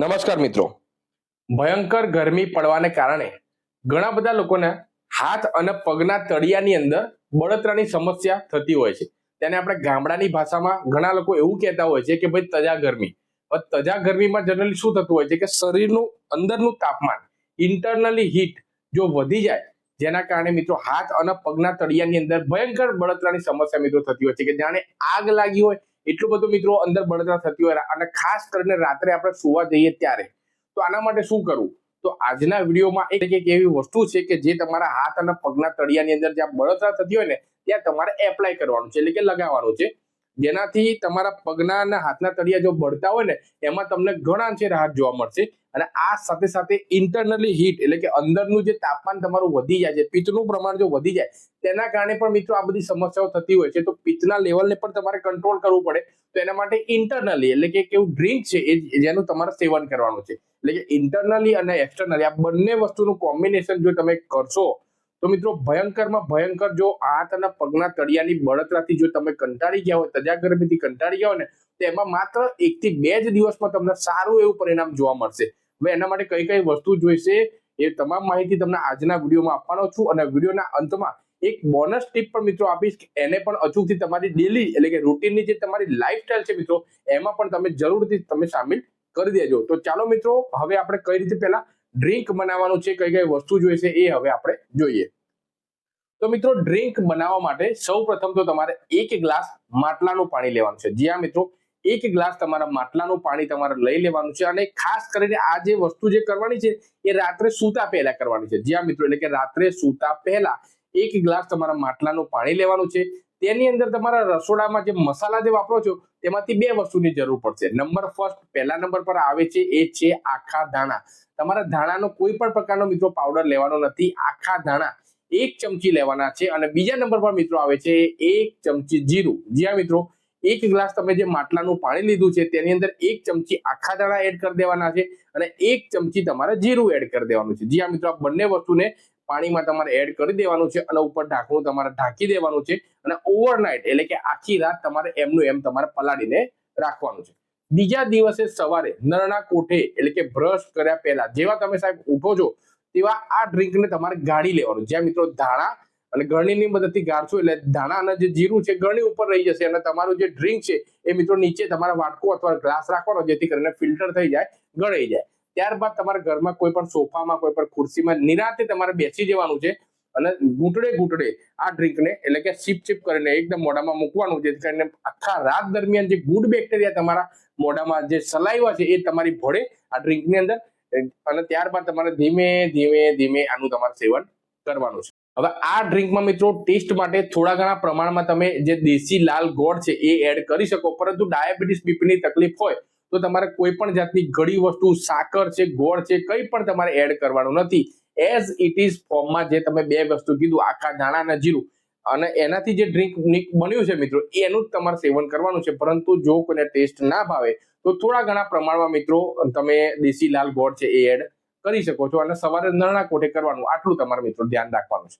નમસ્કાર મિત્રો. ભયંકર ગરમી પડવાને કારણે ઘણા બધા લોકોને હાથ અને પગના તળિયાની અંદર બળતરાની સમસ્યા થતી હોય છે. તેને આપણે ગામડાની ભાષામાં ઘણા લોકો એવું કહેતા હોય છે કે ભાઈ તજા ગરમી. તજા ગરમીમાં જનરલી શું થતું હોય છે કે શરીરનું અંદરનું તાપમાન ઇન્ટરનલી હીટ જો વધી જાય, જેના કારણે મિત્રો હાથ અને પગના તળિયાની અંદર ભયંકર બળતરાની સમસ્યા મિત્રો થતી હોય છે કે જાણે આગ લાગી હોય એટલું બધું મિત્રો અંદર બળતરા થતી હોય અને ખાસ કરીને રાત્રે આપણે સુવા જઈએ ત્યારે. તો આના માટે શું કરવું? તો આજના વિડીયોમાં એક એક એવી વસ્તુ છે કે જે તમારા હાથ અને પગના તળિયાની અંદર જ્યાં બળતરા થતી હોય ને, ત્યાં તમારે એપ્લાય કરવાનું છે. એટલે કે લગાવવાનું છે. જેનાથી તમારા પગના અને હાથના તળિયા જો બળતા હોય ને, એમાં તમને ઘણા અંશે રાહત જોવા મળશે. અને આ સાથે સાથે ઇન્ટરનલી હીટ એટલે કે અંદરનું જે તાપમાન તમારું વધી જાય છે, પિત્તનું પ્રમાણ જો વધી જાય, તેના કારણે પણ મિત્રો આ બધી સમસ્યાઓ થતી હોય છે. તો પિત્તના લેવલને પણ તમારે કંટ્રોલ કરવું પડે. તો એના માટે ઇન્ટરનલી એટલે કે કેવું ડ્રિંક છે એ જેનું તમારે સેવન કરવાનું છે. એટલે કે ઇન્ટરનલી અને એક્સટર્નલી આ બંને વસ્તુનું કોમ્બિનેશન જો તમે કરશો તો મિત્રો ભયંકરમાં ભયંકર જો હાથ અને પગના તળિયાની બળતરાથી જો તમે કંટાળી ગયા હોય, તજા ગરમીથી કંટાળી ગયા હોય ને, તો એમાં માત્ર એક થી બે જ દિવસમાં તમને સારું એવું પરિણામ જોવા મળશે. હવે એના માટે કઈ કઈ વસ્તુ જોઈશે એ તમામ માહિતી તમને આજના વિડીયોમાં આપવાનો છું અને વિડીયોના અંતમાં એક બોનસ ટીપ પણ મિત્રો આપીશ કે એને પણ અચૂકથી તમારી ડેલી એટલે કે રૂટીનની જે તમારી લાઈફસ્ટાઈલ છે મિત્રો, એમાં પણ તમે જરૂરથી તમે સામેલ કરી દેજો. તો ચાલો મિત્રો, હવે આપણે કઈ રીતે પહેલા ડ્રિંક બનાવવાનું છે કઈ કઈ વસ્તુ જોઈશે એ હવે આપણે જોઈએ. તો મિત્રો ડ્રિંક બનાવવા માટે સૌ પ્રથમ તો તમારે એક ગ્લાસ માટલાનું પાણી લેવાનું છે. જ્યાં મિત્રો, એક ગ્લાસ તમારા માટલાનું પાણી તમારે લઈ લેવાનું છે અને ખાસ કરીને આ જે વસ્તુ જે કરવાની છે, એ રાત્રે સૂતા પહેલા કરવાની છે. જ્યાં મિત્રો, એટલે કે રાત્રે સૂતા પહેલા એક ગ્લાસ તમારા માટલાનું પાણી લેવાનું છે. તેની અંદર તમારા રસોડામાં જે મસાલા જે વાપરો છો, તેમાંથી બે વસ્તુની જરૂર પડશે. નંબર ફર્સ્ટ પહેલા નંબર પર આવે છે, એ છે આખા ધાણા. તમારા ધાણાનો કોઈ પણ પ્રકારનો મિત્રો પાવડર લેવાનો નથી, આખા ધાણા એક ચમચી લેવાના છે. અને બીજા નંબર પર મિત્રો આવે છે, એક ચમચી જીરું. જ્યાં મિત્રો એક ગ્લાસ તમે જે માટલાનું પાણી લીધું છે, તેની અંદર એક ચમચી આખા દાણા એડ કરી દેવાના છે અને એક ચમચી તમારે જીરું એડ કરી દેવાનું છે. જ્યાં મિત્રો, આ બંને વસ્તુને પાણીમાં તમારે એડ કરી દેવાનું છે અને ઉપર ઢાંકણું તમારે ઢાંકી દેવાનું છે અને ઓવરનાઇટ એટલે કે આખી રાત તમારે એમનું એમ તમારે પલાળીને રાખવાનું છે. બીજા દિવસે સવારે નરણા કોઠે એટલે કે બ્રશ કર્યા પહેલા, જેવા તમે સાહેબ ઉઠો છો, તેવા આ ડ્રિંકને તમારે ગાળી લેવાનું. જ્યાં મિત્રો, ધાણા અને ગળણીની મદદથી ગાળશો એટલે ધાણા અને જે જીરું છે ગળણી ઉપર રહી જશે અને તમારું જે ડ્રિંક છે એ મિત્રો નીચે તમારા વાટકો અથવા ગ્લાસ રાખવાનો, જેથી કરીને ફિલ્ટર થઈ જાય, ગળાઈ જાય. ત્યારબાદ તમારા ઘરમાં કોઈ પણ સોફામાં, કોઈ પણ ખુરશીમાં નિરાતે તમારે બેસી જવાનું છે અને ઘૂંટડે ઘૂંટડે આ ડ્રિંકને એટલે કે સીપ ચીપ કરીને એકદમ મોઢામાં મૂકવાનું, જેથી કરીને આખા રાત દરમિયાન જે ગુડ બેક્ટેરિયા તમારા મોઢામાં જે સલાઈવા છે એ તમારી ભળે આ ડ્રિંકની અંદર. અને ત્યારબાદ તમારે ધીમે ધીમે ધીમે આનું તમારે સેવન કરવાનું છે. હવે આ ડ્રિંકમાં મિત્રો ટેસ્ટ માટે થોડા ઘણા પ્રમાણમાં તમે જે દેશી લાલ ગોળ છે એ એડ કરી શકો. પરંતુ ડાયાબિટીસ બીપીની તકલીફ હોય તો તમારે કોઈ પણ જાતની ઘડી વસ્તુ, સાકર છે, ગોળ છે, કંઈ પણ તમારે એડ કરવાનું નથી. એઝ ઇટ ઇઝ ફોર્મમાં જે તમે બે વસ્તુ કીધું, આખા ધાણા અને જીરું. અને એનાથી જે ડ્રિંક બન્યું છે મિત્રો, એનું જ તમારે સેવન કરવાનું છે. પરંતુ જો કોઈને ટેસ્ટ ના ભાવે, તો થોડા ઘણા પ્રમાણમાં મિત્રો તમે દેશી લાલ ગોળ છે એ એડ કરી શકો છો અને સવારે નરણા કોઠે કરવાનું. આટલું તમારે મિત્રો ધ્યાન રાખવાનું છે.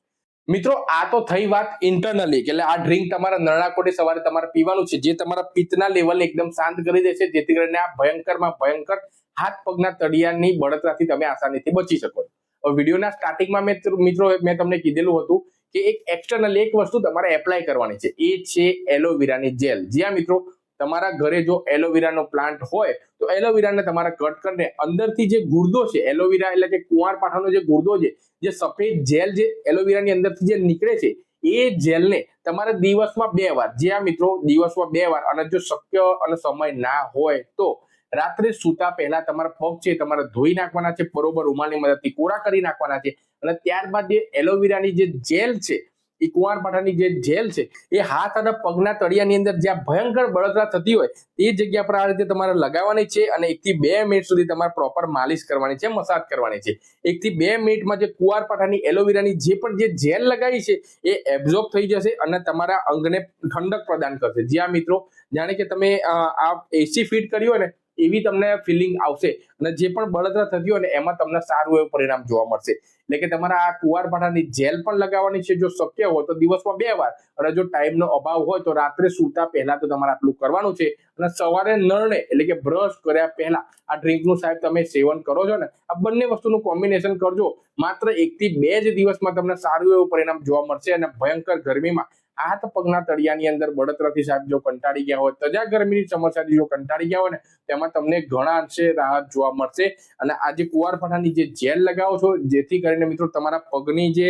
મિત્રો, આ તો થઈ વાત ઇન્ટરનલી એટલે આ ડ્રિંક તમારા નરણા કોઠે સવારે તમારે પીવાનું છે, જે તમારા પિત્તના લેવલ એકદમ શાંત કરી દેશે, જેથી કરીને આ ભયંકરમાં ભયંકર હાથ પગના તળિયાની બળતરાથી તમે આસાનીથી બચી શકો છો. વિડીયોના સ્ટાર્ટિંગમાં મેં મિત્રો, મેં તમને કીધેલું હતું કે એક એક્સટર્નલ એક વસ્તુ તમારે એપ્લાય કરવાની છે. એ છે એલોવેરાની જેલ જ્યાં મિત્રો તમારા ઘરે જો એલોવેરાનો પ્લાન્ટ હોય, તો એલોવેરાને તમારા કટ કરીને અંદરથી જે ગુર્દો છે એલોવેરા એટલે કે કુંવારપાઠાનો જે ગુર્દો છે, જે સફેદ જેલ જે એલોવેરાની અંદરથી જે નીકળે છે, એ જેલને તમારે દિવસમાં બે વાર જ્યાં મિત્રો દિવસમાં બે વાર, અને જો શક્ય અને સમય ના હોય તો રાત્રે સૂતા પહેલા તમારા પગ છે તમારે ધોઈ નાખવાના છે, બરોબર, રૂમાલની મદદથી કોરા કરી નાખવાના છે, અને ત્યારબાદ જે એલોવેરાની જે જેલ છે એ કુંવારપાઠાની જે જેલ છે, એ હાથ અને પગના તળિયાની અંદર જ્યાં ભયંકર બળતરા થતી હોય, એ જગ્યા પર આ રીતે તમારે લગાવવાની છે અને એકથી બે મિનિટ સુધી તમારે પ્રોપર માલિશ કરવાની છે, મસાજ કરવાની છે. એકથી બે મિનિટમાં જે કુંવારપાઠાની એલોવેરાની જે પણ જે જેલ લગાવી છે, એ એબ્ઝોર્બ થઈ જશે અને તમારા અંગને ઠંડક પ્રદાન કરશે. જ્યાં મિત્રો, જાણે કે તમે આ એસી ફિટ કર્યું હોય ને એવી તમને ફિલિંગ આવશે અને જે પણ બળતરા થતી હોય ને એમાં તમને સારું એવું પરિણામ જોવા મળશે. એટલે કે તમારા આ કુવારપાઠાની જેલ પણ લગાવવાની છે જો શક્ય હોય તો દિવસમાં બે વાર. અને જો ટાઈમનો અભાવ હોય તો રાત્રે સૂતા પહેલા તો તમારે આટલું કરવાનું છે. અને સવારે નરણે એટલે કે બ્રશ કર્યા પહેલા આ ડ્રિંકનું સાહેબ તમે સેવન કરો છો ને, આ બંને વસ્તુનું કોમ્બિનેશન કરજો. માત્ર એકથી બે જ દિવસમાં તમને સારું એવું પરિણામ જોવા મળશે અને ભયંકર ગરમીમાં હાથ પગના તળિયાની અંદર બળતરાથી સાહેબ જો કંટાળી ગયા હોય, તજા ગરમીની સમસ્યાથી જો કંટાળી ગયા હોય ને, તેમાં તમને ઘણા અંશે રાહત જોવા મળશે. અને આ જે કુવારપાઠાની જે જેલ લગાવો છો, જેથી કરીને મિત્રો તમારા પગની જે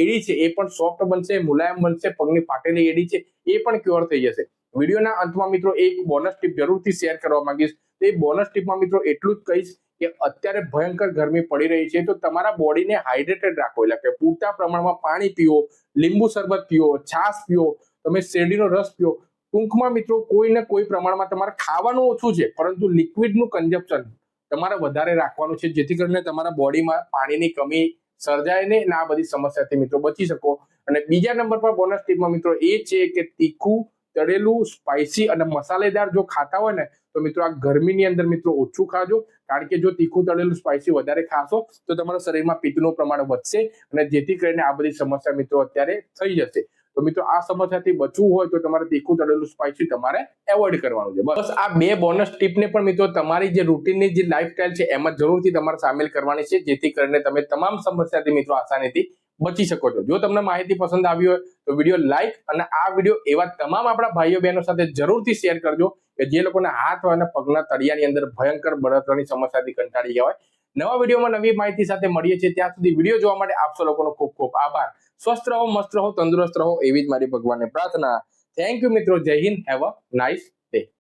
એડી છે એ પણ સોફ્ટ બનશે, મુલાયમ બનશે, પગની ફાટેલી એડી છે એ પણ ક્યોર થઈ જશે. વિડીયોના અંતમાં મિત્રો એક બોનસ ટીપ જરૂરથી શેર કરવા માંગીશ. તો બોનસ ટીપમાં મિત્રો એટલું જ કહીશ કે અત્યારે ભયંકર ગરમી પડી રહી છે, તો તમારા બોડીને હાઇડ્રેટેડ રાખો. એટલે કે પૂરતા પ્રમાણમાં પાણી પીઓ, લીંબુ શરબત પીઓ, છાશ પીઓ, તમે શેરડીનો રસ પીઓ. ટૂંકમાં મિત્રો, કોઈ ને કોઈ પ્રમાણમાં તમારે ખાવાનું ઓછું છે, પરંતુ લિક્વિડનું કન્ઝપ્શન તમારે વધારે રાખવાનું છે, જેથી કરીને તમારા બોડીમાં પાણીની કમી સર્જાય ને આ બધી સમસ્યાથી મિત્રો બચી શકો. અને બીજા નંબર પર બોનસ ટીપમાં મિત્રો એ છે કે તીખું, તળેલું સ્પાઇસી અને મસાલેદાર જો ખાતા હોય ને તો મિત્રો આ ગરમીની અંદર મિત્રો ઓછું ખાજો. કારણ કે જો તીખું તળેલું સ્પાઇસી વધારે ખાશો, તો તમારા શરીરમાં પિત્તનું પ્રમાણ વધશે અને જેથી કરીને આ બધી સમસ્યા મિત્રો અત્યારે થઈ જશે. તો મિત્રો આ સમસ્યાથી બચવું હોય તો તમારે તીખું તળેલું સ્પાઇસી તમારે એવોઇડ કરવાનું છે. બસ આ બે બોનસ ટીપને પણ મિત્રો તમારી જે રૂટીનની જે લાઈફસ્ટાઈલ છે, એમાં જરૂરથી તમારે સામેલ કરવાની છે, જેથી કરીને તમે તમામ સમસ્યાથી મિત્રો આસાનીથી બચી શકો છો. જો તમને માહિતી પસંદ આવી હોય તો વીડિયો લાઈક અને આ વીડિયો એવા તમામ આપણા ભાઈઓ બહેનો સાથે જરૂરથી શેર કરજો. કે જે લોકોના હાથ અને પગના તળિયાની અંદર ભયંકર બળતરાની સમસ્યાથી કંટાળી ગયા હોય, નવા વિડીયોમાં નવી માહિતી સાથે મળીએ છીએ. ત્યાં સુધી વીડિયો જોવા માટે આપ લોકોનો ખૂબ ખૂબ આભાર. સ્વસ્થ રહો, મસ્ત રહો, તંદુરસ્ત રહો, એવી જ મારી ભગવાનને પ્રાર્થના. થેન્ક યુ મિત્રો. Jai Hind. Have a nice